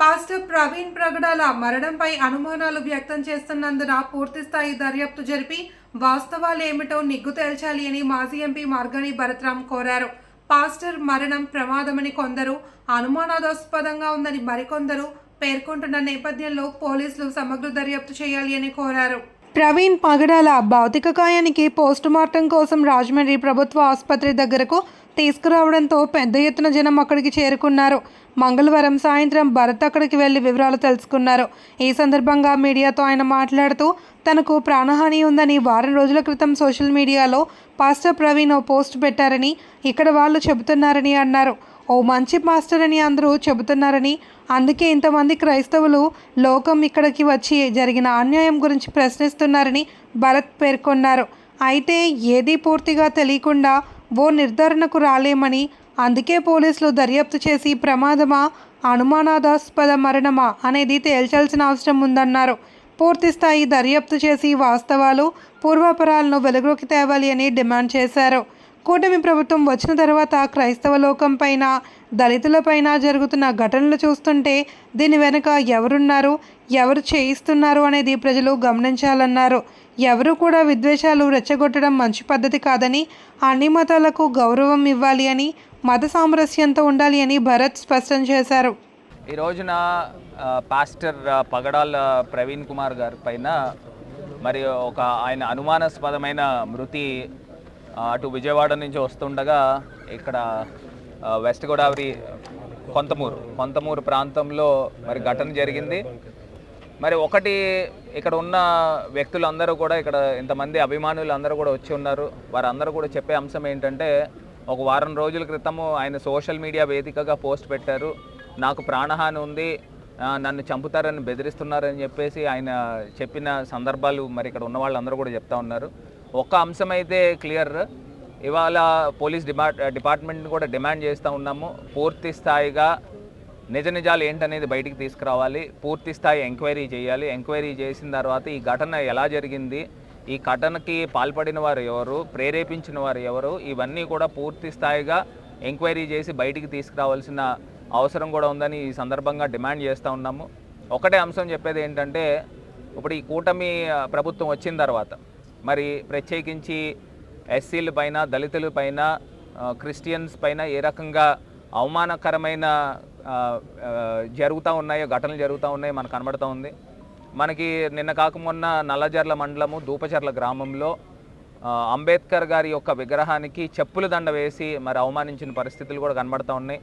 Pastor Praveen Pragadala మరణంపై అనుమానాలు వ్యక్తం చేస్తున్నందున పూర్తిస్థాయి దర్యాప్తు జరిపి వాస్తవాలేమిటో నిగ్గు తేల్చాలి అని మాజీ ఎంపీ మార్గని భరత్రాం కోరారు. పాస్టర్ మరణం ప్రమాదమని కొందరు అనుమానాస్పదంగా ఉందని మరికొందరు పేర్కొంటున్న నేపథ్యంలో పోలీసులు సమగ్ర దర్యాప్తు చేయాలి అని కోరారు. ప్రవీణ్ పగడాల భౌతిక కాయానికి పోస్టుమార్టం కోసం రాజమండ్రి ప్రభుత్వ ఆసుపత్రి దగ్గరకు తీసుకురావడంతో పెద్ద ఎత్తున జనం అక్కడికి చేరుకున్నారు. మంగళవారం సాయంత్రం భరత్ అక్కడికి వెళ్ళి వివరాలు తెలుసుకున్నారు. ఈ సందర్భంగా మీడియాతో ఆయన మాట్లాడుతూ తనకు ప్రాణహాని ఉందని వారం రోజుల క్రితం సోషల్ మీడియాలో పాస్టర్ ప్రవీణ్ ఓ పోస్ట్ పెట్టారని ఇక్కడ వాళ్ళు చెబుతున్నారని అన్నారు. ఓ మంచి మాస్టర్ అని అందరూ చెబుతున్నారని అందుకే ఇంతమంది క్రైస్తవులు లోకం ఇక్కడికి వచ్చి జరిగిన అన్యాయం గురించి ప్రశ్నిస్తున్నారని భరత్ పేర్కొన్నారు. అయితే ఏదీ పూర్తిగా తెలియకుండా ఓ నిర్ధారణకు రాలేమని అందుకే పోలీసులు దర్యాప్తు చేసి ప్రమాదమా అనుమానాదాస్పద మరణమా అనేది తేల్చాల్సిన అవసరం ఉందన్నారు. పూర్తి స్థాయి దర్యాప్తు చేసి వాస్తవాలు పూర్వాపరాలను వెలుగులోకి తేవాలి అని డిమాండ్ చేశారు. కూటమి ప్రభుత్వం వచ్చిన తర్వాత క్రైస్తవ లోకం పైన దళితులపైన జరుగుతున్న ఘటనలు చూస్తుంటే దీని వెనుక ఎవరున్నారు ఎవరు చేయిస్తున్నారు అనేది ప్రజలు గమనించాలన్నారు. ఎవరు కూడా విద్వేషాలు రెచ్చగొట్టడం మంచి పద్ధతి కాదని అన్ని మతాలకు గౌరవం ఇవ్వాలి అని మత సామరస్యంతో ఉండాలి అని భరత్ స్పష్టం చేశారు. ఈ రోజున పాస్టర్ పగడాల ప్రవీణ్ కుమార్ గారి పైన మరి ఒక ఆయన అనుమానాస్పదమైన మృతి అటు విజయవాడ నుంచి వస్తుండగా ఇక్కడ వెస్ట్ గోదావరి కొంతమూరు కొంతమూరు ప్రాంతంలో మరి ఘటన జరిగింది. మరి ఒకటి ఇక్కడ ఉన్న వ్యక్తులందరూ కూడా ఇక్కడ ఇంతమంది అభిమానులు అందరూ కూడా వచ్చి ఉన్నారు. వారందరూ కూడా చెప్పే అంశం ఏంటంటే ఒక వారం రోజుల క్రితము ఆయన సోషల్ మీడియా వేదికగా పోస్ట్ పెట్టారు. నాకు ప్రాణహాని ఉంది నన్ను చంపుతారని బెదిరిస్తున్నారని చెప్పేసి ఆయన చెప్పిన సందర్భాలు మరి ఇక్కడ ఉన్న వాళ్ళందరూ కూడా చెప్తా ఉన్నారు. ఒక్క అంశం అయితే క్లియర్. ఇవాళ పోలీస్ డిపార్ట్ డిపార్ట్మెంట్ని కూడా డిమాండ్ చేస్తూ ఉన్నాము. పూర్తి స్థాయిగా నిజ నిజాలు ఏంటనేది బయటికి తీసుకురావాలి. పూర్తి స్థాయి ఎంక్వైరీ చేయాలి. ఎంక్వైరీ చేసిన తర్వాత ఈ ఘటన ఎలా జరిగింది? ఈ ఘటనకి పాల్పడిన వారు ఎవరు? ప్రేరేపించిన వారు ఎవరు? ఇవన్నీ కూడా పూర్తి స్థాయిగా ఎంక్వైరీ చేసి బయటికి తీసుకురావాల్సిన అవసరం కూడా ఉందని ఈ సందర్భంగా డిమాండ్ చేస్తూ ఉన్నాము. ఒకటే అంశం చెప్పేది ఏంటంటే ఇప్పుడు ఈ కూటమి ప్రభుత్వం వచ్చిన తర్వాత మరి ప్రత్యేకించి ఎస్సీల పైన దళితుల పైన క్రిస్టియన్స్ పైన ఏ రకంగా అవమానకరమైన జరుగుతూ ఉన్నాయో ఘటనలు జరుగుతూ ఉన్నాయో మనకు కనబడుతూ ఉంది. మనకి నిన్న కాక మొన్న నల్లజర్ల మండలము దూపచర్ల గ్రామంలో అంబేద్కర్ గారి యొక్క విగ్రహానికి చెప్పుల దండ వేసి మరి అవమానించిన పరిస్థితులు కూడా కనబడుతూ ఉన్నాయి.